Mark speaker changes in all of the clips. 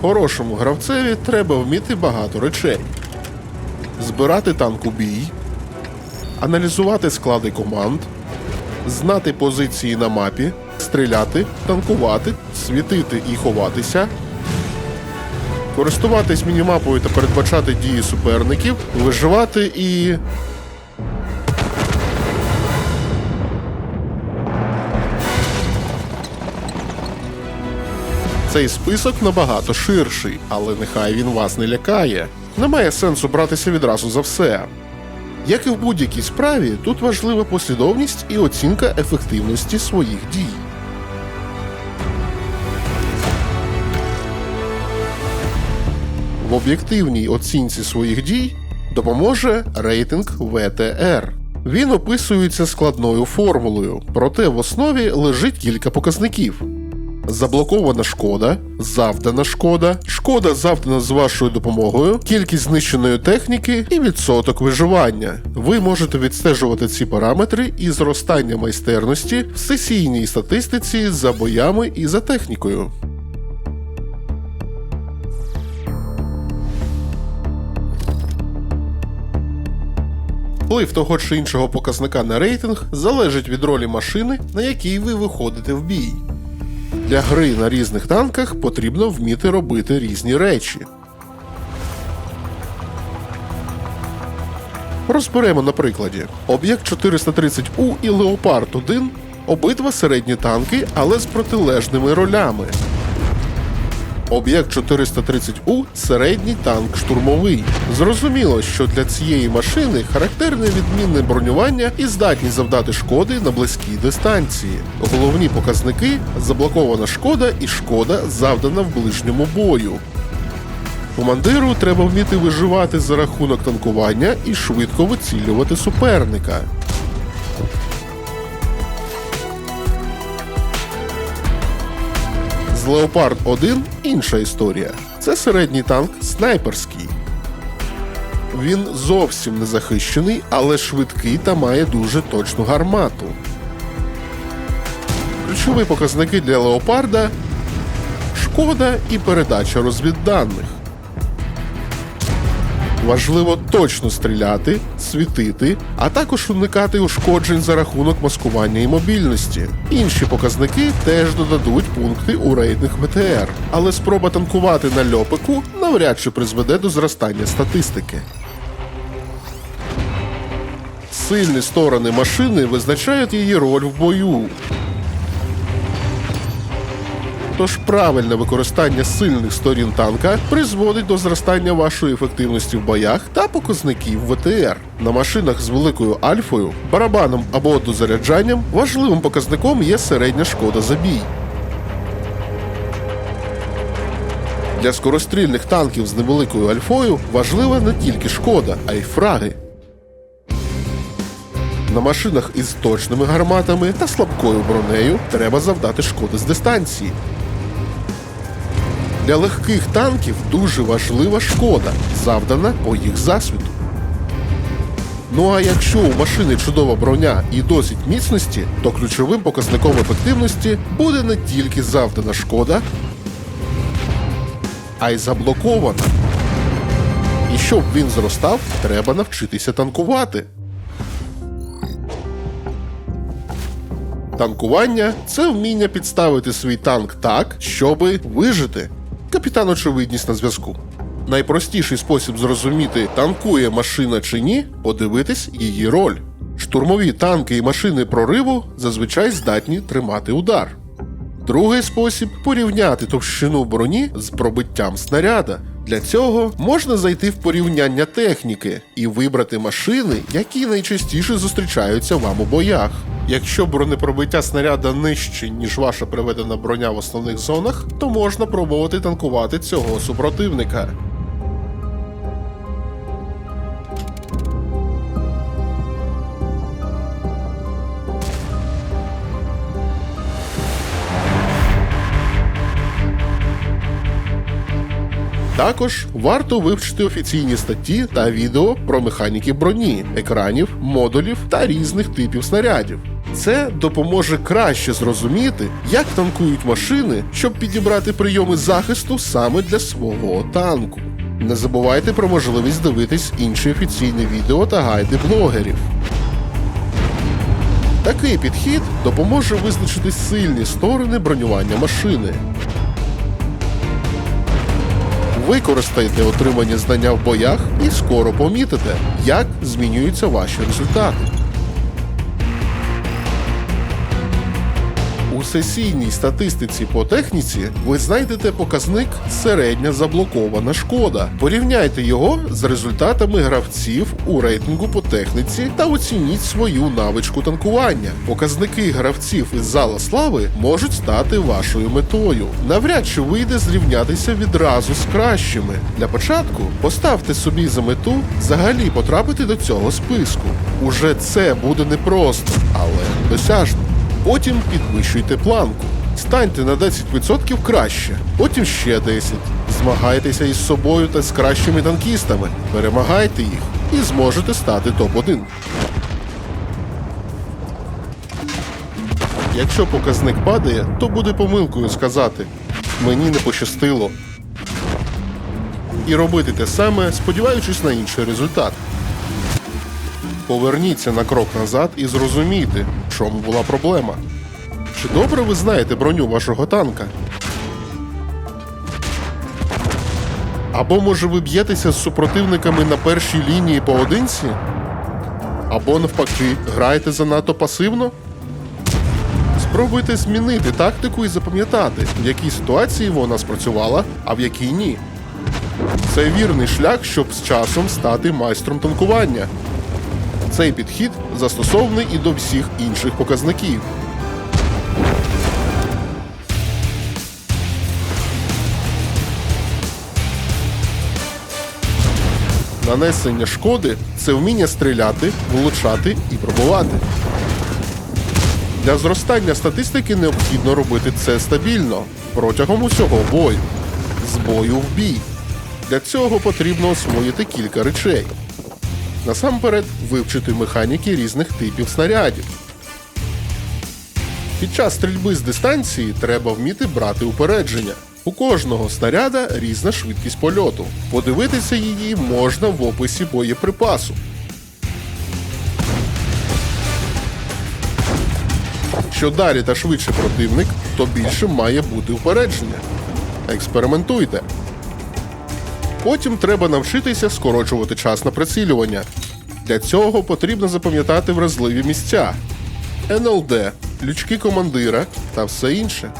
Speaker 1: Хорошому гравцеві треба вміти багато речей: збирати танк у бій, аналізувати склади команд, знати позиції на мапі, стріляти, танкувати, світити і ховатися, користуватись мінімапою та передбачати дії суперників, виживати і. Цей список набагато ширший, але нехай він вас не лякає. Немає сенсу братися відразу за все. Як і в будь-якій справі, тут важлива послідовність і оцінка ефективності своїх дій. В об'єктивній оцінці своїх дій допоможе рейтинг ВТР. Він описується складною формулою, проте в основі лежить кілька показників. Заблокована шкода, завдана шкода, шкода завдана з вашою допомогою, кількість знищеної техніки і відсоток виживання. Ви можете відстежувати ці параметри і зростання майстерності в сесійній статистиці за боями і за технікою. Вплив того чи іншого показника на рейтинг залежить від ролі машини, на якій ви виходите в бій. Для гри на різних танках потрібно вміти робити різні речі. Розберемо на прикладі. Об'єкт 430У і Леопард 1 обидва середні танки, але з протилежними ролями. Об'єкт 430У середній танк штурмовий. Зрозуміло, що для цієї машини характерне відмінне бронювання і здатність завдати шкоди на близькій дистанції. Головні показники заблокована шкода і шкода завдана в ближньому бою. Командиру треба вміти виживати за рахунок танкування і швидко вицілювати суперника. Леопард 1 інша історія. Це середній танк снайперський. Він зовсім не захищений, але швидкий та має дуже точну гармату. Ключові показники для леопарда шкода і передача розвідданих. Важливо точно стріляти, світити, а також уникати ушкоджень за рахунок маскування і мобільності. Інші показники теж додадуть пункти у рейтинг ВТР, але спроба танкувати на льопику навряд чи призведе до зростання статистики. Сильні сторони машини визначають її роль в бою. Тож правильне використання сильних сторін танка призводить до зростання вашої ефективності в боях та показників ВТР. На машинах з великою альфою, барабаном або дозаряджанням важливим показником є середня шкода за бій. Для скорострільних танків з невеликою альфою важлива не тільки шкода, а й фраги. На машинах із точними гарматами та слабкою бронею треба завдати шкоди з дистанції. Для легких танків дуже важлива шкода, завдана по їх засвіту. Ну а якщо у машини чудова броня і досить міцності, то ключовим показником ефективності буде не тільки завдана шкода, а й заблокована. І щоб він зростав, треба навчитися танкувати. Танкування це вміння підставити свій танк так, щоби вижити. Капітан очевидність на зв'язку. Найпростіший спосіб зрозуміти, танкує машина чи ні, подивитись її роль. Штурмові танки і машини прориву зазвичай здатні тримати удар. Другий спосіб порівняти товщину броні з пробиттям снаряда. Для цього можна зайти в порівняння техніки і вибрати машини, які найчастіше зустрічаються вам у боях. Якщо бронепробиття снаряда нижче, ніж ваша приведена броня в основних зонах, то можна пробувати танкувати цього супротивника. Також варто вивчити офіційні статті та відео про механіки броні, екранів, модулів та різних типів снарядів. Це допоможе краще зрозуміти, як танкують машини, щоб підібрати прийоми захисту саме для свого танку. Не забувайте про можливість дивитись інші офіційні відео та гайди блогерів. Такий підхід допоможе визначити сильні сторони бронювання машини. Використайте отримані знання в боях і скоро помітите, як змінюються ваші результати. У сесійній статистиці по техніці ви знайдете показник середня заблокована шкода. Порівняйте його з результатами гравців у рейтингу по техніці та оцініть свою навичку танкування. Показники гравців із зала слави можуть стати вашою метою. Навряд чи вийде зрівнятися відразу з кращими. Для початку поставте собі за мету взагалі потрапити до цього списку. Уже це буде непросто, але досяжно. Потім підвищуйте планку. Станьте на 10% краще, потім ще 10%. Змагайтеся із собою та з кращими танкістами. Перемагайте їх і зможете стати топ-1. Якщо показник падає, то буде помилкою сказати мені не пощастило. І робити те саме, сподіваючись на інший результат. Поверніться на крок назад і зрозумійте, в чому була проблема. Чи добре ви знаєте броню вашого танка? Або може ви б'єтеся з супротивниками на першій лінії поодинці? Або навпаки, граєте занадто пасивно? Спробуйте змінити тактику і запам'ятати, в якій ситуації вона спрацювала, а в якій ні. Це вірний шлях, щоб з часом стати майстром танкування. Цей підхід застосований і до всіх інших показників. Нанесення шкоди це вміння стріляти, влучати і пробувати. Для зростання статистики необхідно робити це стабільно протягом усього бою. З бою в бій. Для цього потрібно освоїти кілька речей. Насамперед вивчити механіки різних типів снарядів. Під час стрільби з дистанції треба вміти брати упередження. У кожного снаряда різна швидкість польоту. Подивитися її можна в описі боєприпасу. Що далі та швидше противник, то більше має бути упередження. Експериментуйте. Потім треба навчитися скорочувати час на прицілювання. Для цього потрібно запам'ятати вразливі місця: НЛД, лючки командира та все інше.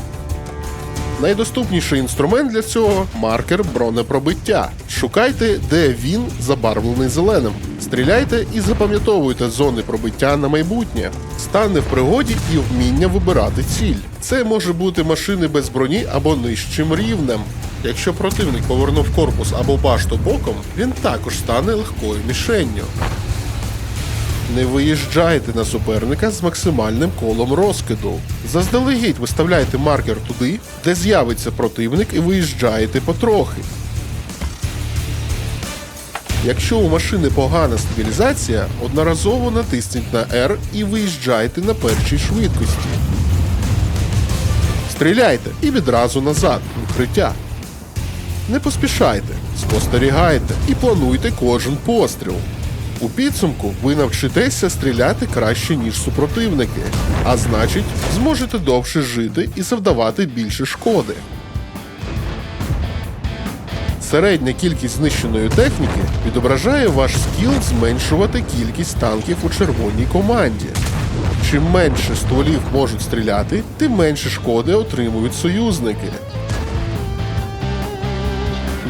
Speaker 1: Найдоступніший інструмент для цього маркер бронепробиття. Шукайте, де він забарвлений зеленим. Стріляйте і запам'ятовуйте зони пробиття на майбутнє. Стане в пригоді і вміння вибирати ціль. Це може бути машини без броні або нижчим рівнем. Якщо противник повернув корпус або башту боком, він також стане легкою мішенню. Не виїжджайте на суперника з максимальним колом розкиду. Заздалегідь виставляйте маркер туди, де з'явиться противник, і виїжджаєте потрохи. Якщо у машини погана стабілізація, одноразово натисніть на R і виїжджайте на першій швидкості. Стріляйте і відразу назад, укриття. Не поспішайте, спостерігайте і плануйте кожен постріл. У підсумку ви навчитеся стріляти краще, ніж супротивники, а значить, зможете довше жити і завдавати більше шкоди. Середня кількість знищеної техніки відображає ваш скіл зменшувати кількість танків у червоній команді. Чим менше стволів можуть стріляти, тим менше шкоди отримують союзники.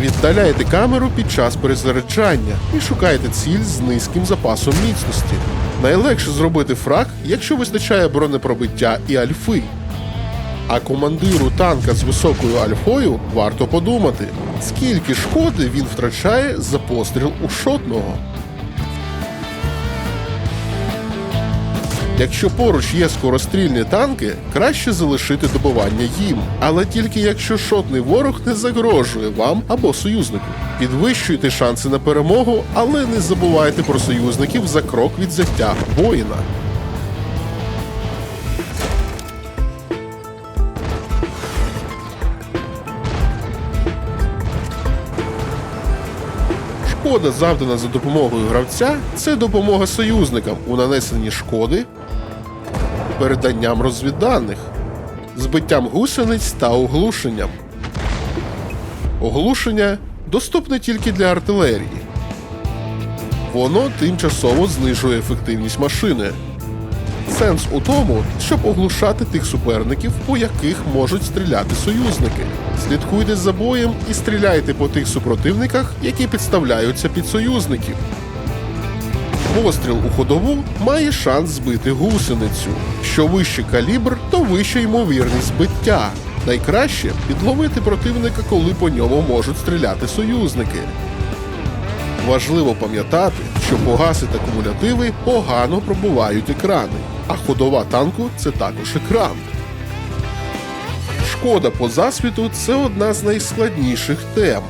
Speaker 1: Віддаляйте камеру під час перезаряджання і шукайте ціль з низьким запасом міцності. Найлегше зробити фраг, якщо вистачає бронепробиття і альфи. А командиру танка з високою альфою варто подумати, скільки шкоди він втрачає за постріл у шотного. Якщо поруч є скорострільні танки, краще залишити добування їм, але тільки якщо жодний ворог не загрожує вам або союзнику. Підвищуйте шанси на перемогу, але не забувайте про союзників за крок від взяття воїна. Шкода, завдана за допомогою гравця, це допомога союзникам у нанесенні шкоди переданням розвідданих, збиттям гусениць та оглушенням. Оглушення доступне тільки для артилерії. Воно тимчасово знижує ефективність машини. Сенс у тому, щоб оглушати тих суперників, по яких можуть стріляти союзники. Слідкуйте за боєм і стріляйте по тих супротивниках, які підставляються під союзників. Постріл у ходову має шанс збити гусеницю. Що вищий калібр, то вища ймовірність збиття. Найкраще підловити противника, коли по ньому можуть стріляти союзники. Важливо пам'ятати, що погаси та кумулятиви погано пробувають екрани, а ходова танку це також екран. Шкода по засвіту це одна з найскладніших тем.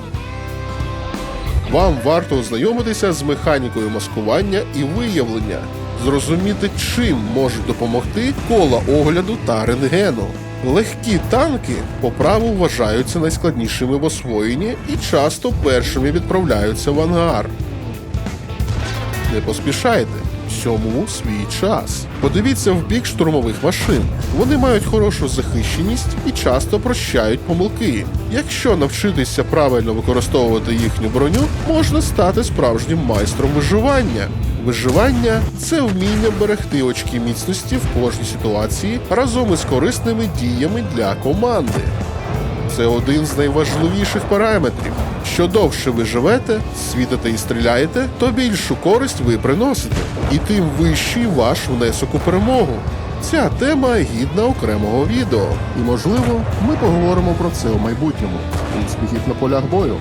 Speaker 1: Вам варто ознайомитися з механікою маскування і виявлення, зрозуміти, чим можуть допомогти кола огляду та рентгену. Легкі танки по праву вважаються найскладнішими в освоєнні і часто першими відправляються в ангар. Не поспішайте, всьому свій час. Подивіться в бік штурмових машин. Вони мають хорошу захищеність і часто прощають помилки. Якщо навчитися правильно використовувати їхню броню, можна стати справжнім майстром виживання. Виживання це вміння берегти очки міцності в кожній ситуації разом із корисними діями для команди. Це один з найважливіших параметрів. Що довше ви живете, світите і стріляєте, то більшу користь ви приносите, і тим вищий ваш внесок у перемогу. Ця тема гідна окремого відео, і можливо, ми поговоримо про це у майбутньому. Успіхів на полях бою!